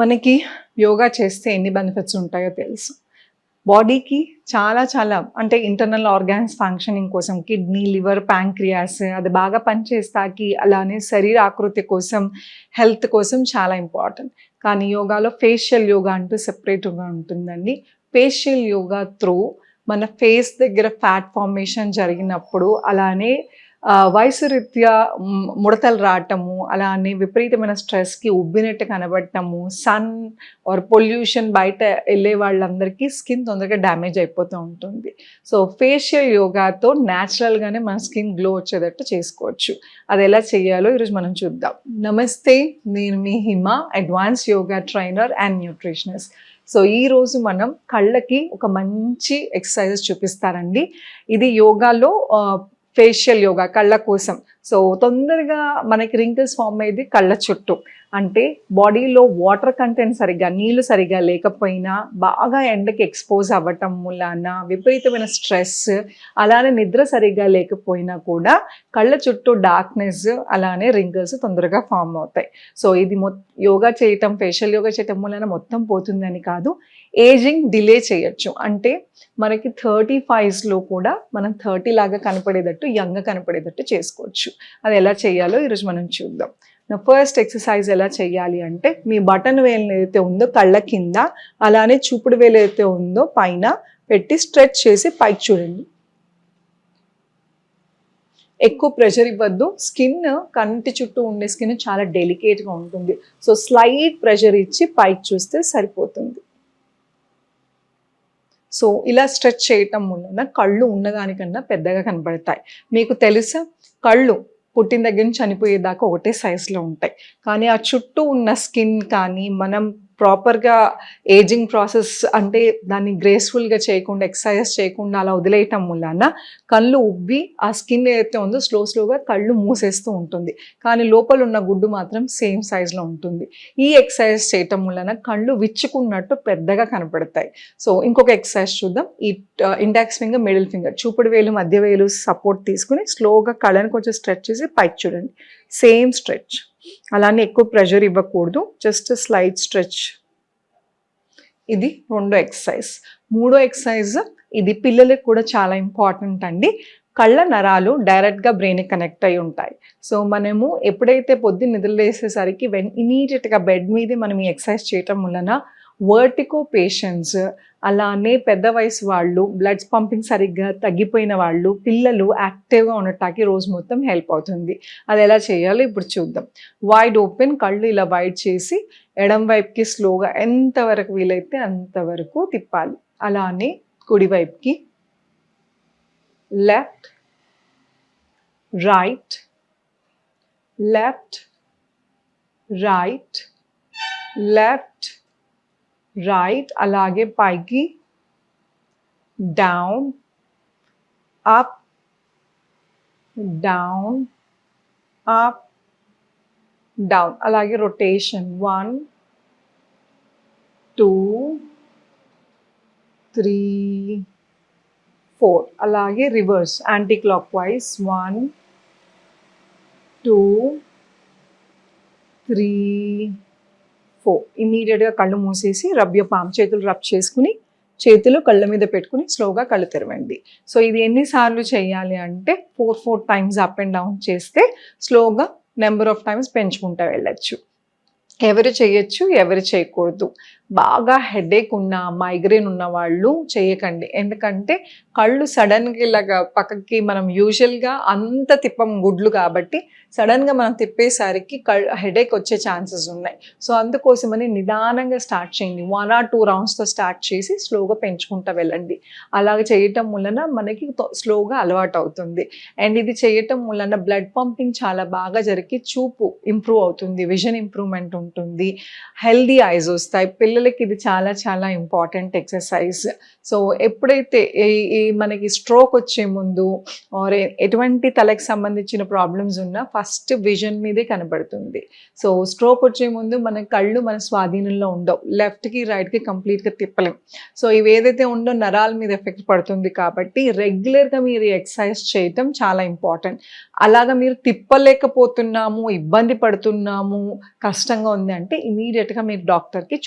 మనకి యోగా చేస్తే ఎన్ని బెనిఫిట్స్ ఉంటాయో తెలుసు. బాడీకి చాలా చాలా అంటే ఇంటర్నల్ ఆర్గాన్స్ ఫంక్షనింగ్ కోసం కిడ్నీ లివర్ ప్యాంక్రియాస్ అది బాగా పనిచేస్తాకి అలానే శరీర ఆకృతి కోసం హెల్త్ కోసం చాలా ఇంపార్టెంట్ కానీ యోగాలో ఫేషియల్ యోగా అంటూ సెపరేట్గా ఉంటుందండి. ఫేషియల్ యోగా త్రూ మన ఫేస్ దగ్గర ఫ్యాట్ ఫార్మేషన్ జరిగినప్పుడు అలానే వయసు రీత్యా ముడతలు రావటము అలానే విపరీతమైన స్ట్రెస్కి ఉబ్బినట్టు కనబడటము సన్ ఆర్ పొల్యూషన్ బయట వెళ్ళే వాళ్ళందరికీ స్కిన్ తొందరగా డ్యామేజ్ అయిపోతూ ఉంటుంది. సో ఫేషియల్ యోగాతో న్యాచురల్గానే మన స్కిన్ గ్లో వచ్చేటట్టు చేసుకోవచ్చు. అది ఎలా చేయాలో ఈరోజు మనం చూద్దాం. నమస్తే నేను మీ Hima advance yoga trainer and nutritionist. So ఈరోజు మనం కళ్ళకి ఒక మంచి ఎక్సర్సైజెస్ చూపిస్తారండి. ఇది యోగాలో ఫేషియల్ యోగా కళ్ళ కోసం. సో తొందరగా మనకి రింకిల్స్ ఫామ్ అయ్యేది కళ్ళ చుట్టూ. అంటే బాడీలో వాటర్ కంటెంట్ సరిగ్గా నీళ్ళు సరిగ్గా లేకపోయినా బాగా ఎండకి ఎక్స్పోజ్ అవ్వటం మూలాన విపరీతమైన స్ట్రెస్ అలానే నిద్ర సరిగ్గా లేకపోయినా కూడా కళ్ళ చుట్టూ డార్క్నెస్ అలానే రింకిల్స్ తొందరగా ఫామ్ అవుతాయి. సో ఇది యోగా చేయటం ఫేషియల్ యోగా చేయటం మూలన మొత్తం పోతుందని కాదు ఏజింగ్ డిలే చేయొచ్చు. అంటే మనకి థర్టీ ఫైవ్స్లో కూడా మనం థర్టీ లాగా కనపడేటట్టు యంగ్గా కనపడేటట్టు చేసుకోవచ్చు. అది ఎలా చేయాలో ఈరోజు మనం చూద్దాం. నా ఫస్ట్ ఎక్సర్సైజ్ ఎలా చేయాలి అంటే మీ బటన్ వేలు ఏదైతే ఉందో కళ్ళ కింద అలానే చూపుడు వేలు ఏదైతే ఉందో పైన పెట్టి స్ట్రెచ్ చేసి పైకి చూడండి. ఎక్కువ ప్రెషర్ ఇవ్వద్దు. స్కిన్ కంటి చుట్టూ ఉండే స్కిన్ చాలా డెలికేట్గా ఉంటుంది. సో స్లైట్ ప్రెషర్ ఇచ్చి పైకి చూస్తే సరిపోతుంది. సో ఇలా స్ట్రెచ్ చేయటం వలన కళ్ళు ఉన్నదానికన్నా పెద్దగా కనబడతాయి. మీకు తెలుసా? కళ్ళు పుట్టిన దగ్గర నుంచి చనిపోయేదాకా ఒకటే సైజులో ఉంటాయి. కానీ ఆ చుట్టూ ఉన్న స్కిన్ కానీ మనం ప్రాపర్గా ఏజింగ్ ప్రాసెస్ అంటే దాన్ని గ్రేస్ఫుల్గా చేయకుండా ఎక్సర్సైజ్ చేయకుండా అలా వదిలేయటం వలన కళ్ళు ఉబ్బి ఆ స్కిన్ ఏదైతే ఉందో స్లో స్లోగా కళ్ళు మూసేస్తూ ఉంటుంది. కానీ లోపల ఉన్న గుడ్డు మాత్రం సేమ్ సైజులో ఉంటుంది. ఈ ఎక్సర్సైజ్ చేయటం వలన కళ్ళు విచ్చుకున్నట్టు పెద్దగా కనపడతాయి. సో ఇంకొక ఎక్సర్సైజ్ చూద్దాం. ఈ ఇండెక్స్ ఫింగర్ మిడిల్ ఫింగర్ చూపుడు వేలు మధ్య వేలు సపోర్ట్ తీసుకుని స్లోగా కళ్ళని కొంచెం స్ట్రెచ్ చేసి పైకి చూడండి. సేమ్ స్ట్రెచ్ అలానే ఎక్కువ ప్రెషర్ ఇవ్వకూడదు. Just slide stretch. ఇది రెండో ఎక్సర్సైజ్. మూడో ఎక్సర్సైజ్ ఇది పిల్లలకు కూడా చాలా ఇంపార్టెంట్ అండి. కళ్ళ నరాలు డైరెక్ట్గా బ్రెయిన్కి కనెక్ట్ అయి ఉంటాయి. సో మనము ఎప్పుడైతే పొద్దున్న నిద్రలేసేసరికి వెన్ ఇమీడియట్గా బెడ్ మీదే మనం ఈ ఎక్సర్సైజ్ చేయటం వలన వర్టికో పేషెంట్స్ అలానే పెద్ద వయసు వాళ్ళు బ్లడ్ పంపింగ్ సరిగ్గా తగ్గిపోయిన వాళ్ళు పిల్లలు యాక్టివ్గా ఉండటానికి రోజు మొత్తం హెల్ప్ అవుతుంది. అది ఎలా చేయాలో ఇప్పుడు చూద్దాం. వైడ్ ఓపెన్ కళ్ళు ఇలా వైడ్ చేసి ఎడం వైపుకి స్లోగా ఎంతవరకు వీలైతే అంతవరకు తిప్పాలి. అలానే కుడివైపుకి left right left right left right అలాగే పైకి down up down up down అలాగే rotation one two three four అలాగే reverse anticlockwise one two three four ఇమీడియట్గా కళ్ళు మూసేసి రబ్య పామ్ చేతులు రబ్ చేసుకుని చేతులు కళ్ళ మీద పెట్టుకుని స్లోగా కళ్ళు తెరవండి. సో ఇది ఎన్నిసార్లు చేయాలి అంటే four four times up and down చేస్తే స్లోగా నెంబర్ ఆఫ్ టైమ్స్ పెంచుకుంటూ వెళ్ళచ్చు. ఎవరు చేయొచ్చు ఎవరు చేయకూడదు. బాగా హెడేక్ ఉన్న మైగ్రేన్ ఉన్న వాళ్ళు చేయకండి. ఎందుకంటే కళ్ళు సడన్గా ఇలాగా పక్కకి మనం యూజువల్గా అంత తిప్పం గుడ్లు కాబట్టి సడన్గా మనం తిప్పేసరికి కళ్ళు హెడేక్ వచ్చే ఛాన్సెస్ ఉన్నాయి. సో అందుకోసమని నిదానంగా స్టార్ట్ చేయండి. వన్ ఆర్ టూ రౌండ్స్తో స్టార్ట్ చేసి స్లోగా పెంచుకుంటూ వెళ్ళండి. అలాగ చేయటం వలన మనకి స్లోగా అలవాటు అవుతుంది అండ్ ఇది చేయటం వలన బ్లడ్ పంపింగ్ చాలా బాగా జరిగి చూపు ఇంప్రూవ్ అవుతుంది. విజన్ ఇంప్రూవ్మెంట్ ఉంటుంది. హెల్దీ ఐస్ వస్తాయి. పిల్లలు పిల్లలకి ఇది చాలా చాలా ఇంపార్టెంట్ ఎక్సర్సైజ్ సో ఎప్పుడైతే ఈ మనకి స్ట్రోక్ వచ్చే ముందు ఆర్ ఎటువంటి తలకి సంబంధించిన ప్రాబ్లమ్స్ ఉన్నా ఫస్ట్ విజన్ మీదే కనబడుతుంది. సో స్ట్రోక్ వచ్చే ముందు మన కళ్ళు మన స్వాధీనంలో ఉండవు. లెఫ్ట్కి రైట్కి కంప్లీట్గా తిప్పలేం. సో ఇవి ఏదైతే ఉందో నరాల మీద ఎఫెక్ట్ పడుతుంది కాబట్టి రెగ్యులర్గా మీరు ఎక్సర్సైజ్ చేయటం చాలా ఇంపార్టెంట్ అలాగా మీరు తిప్పలేకపోతున్నాము ఇబ్బంది పడుతున్నాము కష్టంగా ఉంది అంటే ఇమీడియట్గా మీరు డాక్టర్కి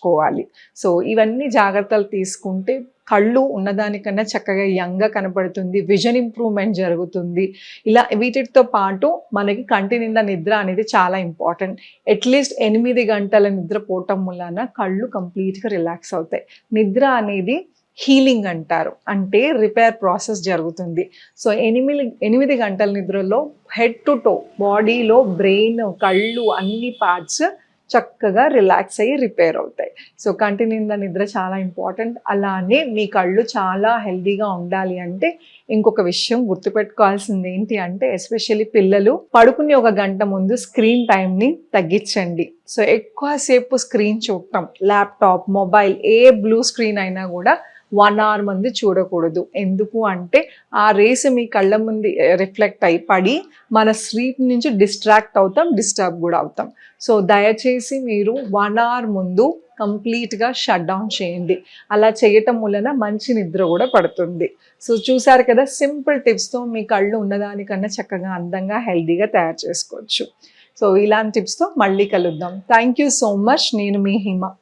చూపించుకోవాలి సో ఇవన్నీ జాగ్రత్తలు తీసుకుంటే కళ్ళు ఉన్నదానికన్నా చక్కగా యంగ్గా కనపడుతుంది విజన్ ఇంప్రూవ్మెంట్ జరుగుతుంది. ఇలా వీటితో పాటు మనకి కంటి నిండా నిద్ర అనేది చాలా ఇంపార్టెంట్. అట్లీస్ట్ ఎనిమిది గంటల నిద్ర పోవటం వలన కళ్ళు కంప్లీట్గా రిలాక్స్ అవుతాయి. నిద్ర అనేది హీలింగ్ అంటారు. అంటే రిపేర్ ప్రాసెస్ జరుగుతుంది. సో ఎనిమిది ఎనిమిది గంటల నిద్రలో హెడ్ టు టో బాడీలో బ్రెయిన్ కళ్ళు అన్ని పార్ట్స్ చక్కగా రిలాక్స్ అయ్యి రిపేర్ అవుతాయి. సో కంటి నిద్ర చాలా ఇంపార్టెంట్ అలానే మీ కళ్ళు చాలా హెల్దీగా ఉండాలి అంటే ఇంకొక విషయం గుర్తుపెట్టుకోవాల్సింది ఏంటి అంటే ఎస్పెషల్లీ పిల్లలు పడుకునే ఒక గంట ముందు స్క్రీన్ టైంని తగ్గించండి. సో ఎక్కువసేపు స్క్రీన్ చూడటం ల్యాప్టాప్ మొబైల్ ఏ బ్లూ స్క్రీన్ అయినా కూడా వన్ అవర్ మంది చూడకూడదు. ఎందుకు అంటే ఆ రేస్ మీ కళ్ళ ముందు రిఫ్లెక్ట్ అయి పడి మన స్లీప్ నుంచి డిస్ట్రాక్ట్ అవుతాం డిస్టర్బ్ కూడా అవుతాం. సో దయచేసి మీరు వన్ అవర్ ముందు కంప్లీట్గా షట్ డౌన్ చేయండి. అలా చేయటం వలన మంచి నిద్ర కూడా పడుతుంది. సో చూసారు కదా సింపుల్ టిప్స్తో మీ కళ్ళు ఉన్నదానికన్నా చక్కగా అందంగా హెల్తీగా తయారు చేసుకోవచ్చు. సో ఇలాంటి టిప్స్తో మళ్ళీ కలుద్దాం. Thank you so much. నేను మీ హిమ.